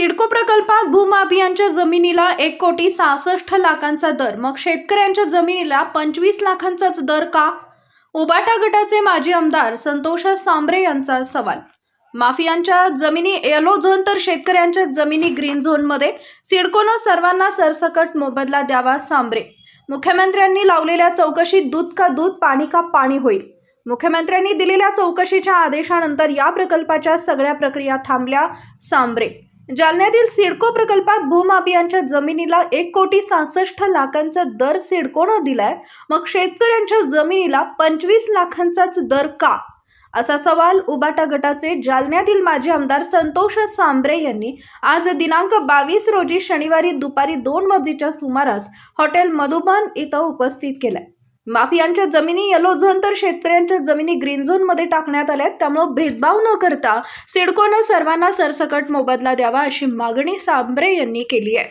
सिडको प्रकल्पात भूमाफियांच्या जमिनीला एक कोटी सहासष्ट लाखांचा दर. मग शेतकऱ्यांच्या जमिनीला पंचवीस लाखांचाच दर का? उबाटा गटाचे माजी आमदार संतोष सांबरे यांचा सवाल. माफियांच्या जमिनी येलो झोन तर शेतकऱ्यांच्या जमिनी ग्रीन झोनमध्ये सिडकोनं सर्वांना सरसकट मोबदला द्यावा सांबरे. मुख्यमंत्र्यांनी लावलेल्या चौकशीत दूध का दूध पाणी का पाणी होईल? मुख्यमंत्र्यांनी दिलेल्या चौकशीच्या आदेशानंतर या प्रकल्पाच्या सगळ्या प्रक्रिया थांबल्या सांबरे. जालन्यातील सिडको प्रकल्पात भूमाफियांच्या जमिनीला एक कोटी सहासष्ट लाखांचा दर सिडकोनं दिलाय. मग शेतकऱ्यांच्या जमिनीला पंचवीस लाखांचाच दर का? असा सवाल उबाटा गटाचे जालन्यातील माजी आमदार संतोष सांबरे यांनी आज दिनांक बावीस रोजी शनिवारी दुपारी दोन वाजेच्या सुमारास हॉटेल मधुबन इथं उपस्थित केलाय. माफियांच्या जमिनी येलो झोन तर शेतकऱ्यांच्या जमिनी ग्रीन झोनमध्ये टाकण्यात आल्यात त्यामुळे भेदभाव न करता सिडकोनं सर्वांना सरसकट मोबदला द्यावा अशी मागणी सांबरे यांनी केली आहे.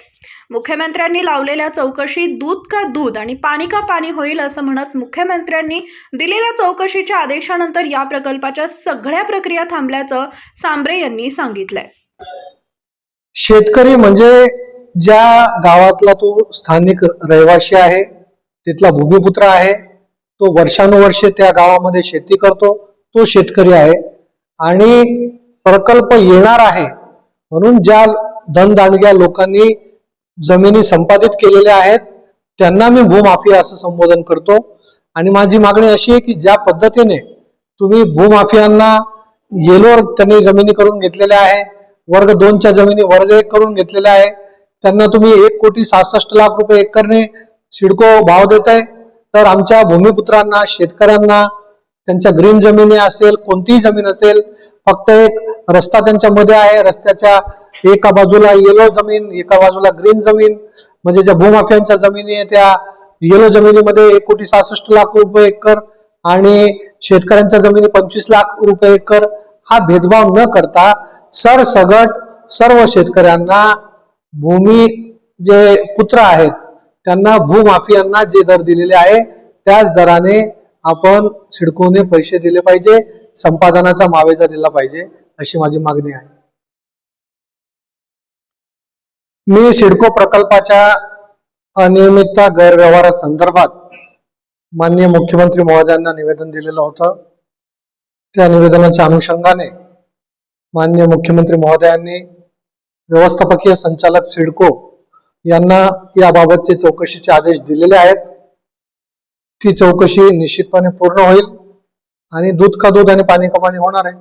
मुख्यमंत्र्यांनी लावलेल्या चौकशीत दूध का दूध आणि पाणी का पाणी होईल असं म्हणत मुख्यमंत्र्यांनी दिलेल्या चौकशीच्या आदेशानंतर या प्रकल्पाच्या सगळ्या प्रक्रिया थांबल्याचं सांबरे यांनी सांगितलंय. शेतकरी म्हणजे ज्या गावातला तो स्थानिक रहिवासी आहे तिथला भूमिपुत्र आहे. तो वर्षानुवर्षे त्या गावामध्ये शेती करतो. तो शेतकरी आहे. आणि प्रकल्प येणार आहे. म्हणून ज्या धनदांडग्या लोकांनी जमिनी संपादित केलेल्या आहेत त्यांना मी भूमाफिया असं संबोधन करतो. आणि माझी मागणी अशी आहे की ज्या पद्धतीने तुम्ही भूमाफियांना येलोर त्यांनी जमिनी करून घेतलेल्या आहे वर्ग दोनच्या जमिनी वर्ग एक करून घेतलेल्या आहे त्यांना तुम्ही एक कोटी सहासष्ट लाख रुपये एकरने सिडको भाव देत आहे. तर आमच्या भूमिपुत्रांना शेतकऱ्यांना त्यांच्या ग्रीन जमिनी असेल कोणतीही जमीन असेल फक्त एक रस्ता त्यांच्या मध्ये आहे. रस्त्याच्या एका बाजूला येलो जमीन एका बाजूला ग्रीन जमीन. म्हणजे ज्या भूमाफियांच्या जमिनी आहे त्या येलो जमिनीमध्ये एक कोटी सहासष्ट लाख रुपये एकर आणि शेतकऱ्यांच्या जमिनी पंचवीस लाख रुपये एकर. हा भेदभाव न करता सरसगट सर्व शेतकऱ्यांना भूमी जे पुत्र आहेत त्यांना भूमाफियांना जे दर दिलेले आहे त्याच दराने आपण सिडकोने पैसे दिले पाहिजे संपादनाचा मावेजा दिला पाहिजे अशी माझी मागणी आहे. मी सिडको प्रकल्पाच्या अनियमितता गैरव्यवहारासंदर्भात माननीय मुख्यमंत्री महोदयांना निवेदन दिलेलं होतं. त्या निवेदनाच्या अनुषंगाने माननीय मुख्यमंत्री महोदयांनी व्यवस्थापकीय संचालक सिडको यांना याबाबतचे चौकशीचे आदेश दिलेले आहेत. ती चौकशी निश्चितपणे पूर्ण होईल आणि दूध का दूध आणि पाणी का पाणी होणार आहे.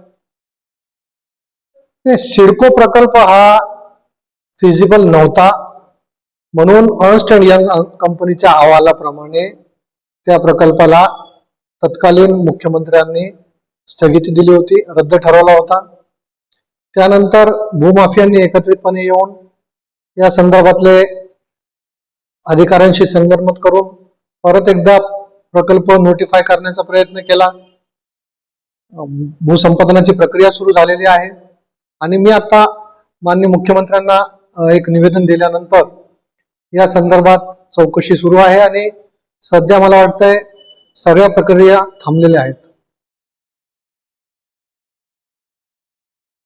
सिडको प्रकल्प हा फिजिबल नव्हता. म्हणून अर्स्ट अँड यंग कंपनीच्या अहवालाप्रमाणे त्या प्रकल्पाला तत्कालीन मुख्यमंत्र्यांनी स्थगिती दिली होती रद्द ठरवला होता. त्यानंतर भूमाफियांनी एकत्रितपणे येऊन या संदर्भातले अधिकाऱ्यांशी संगनमत करून परत एकदा प्रकल्प नोटिफाय करण्याचा प्रयत्न केला. भूसंपादनाची प्रक्रिया सुरू झालेली आहे. आणि मी आता मान्य मुख्यमंत्र्यांना एक निवेदन दिल्यानंतर या संदर्भात चौकशी सुरू आहे आणि सध्या मला वाटतंय सगळ्या प्रक्रिया थांबलेल्या आहेत.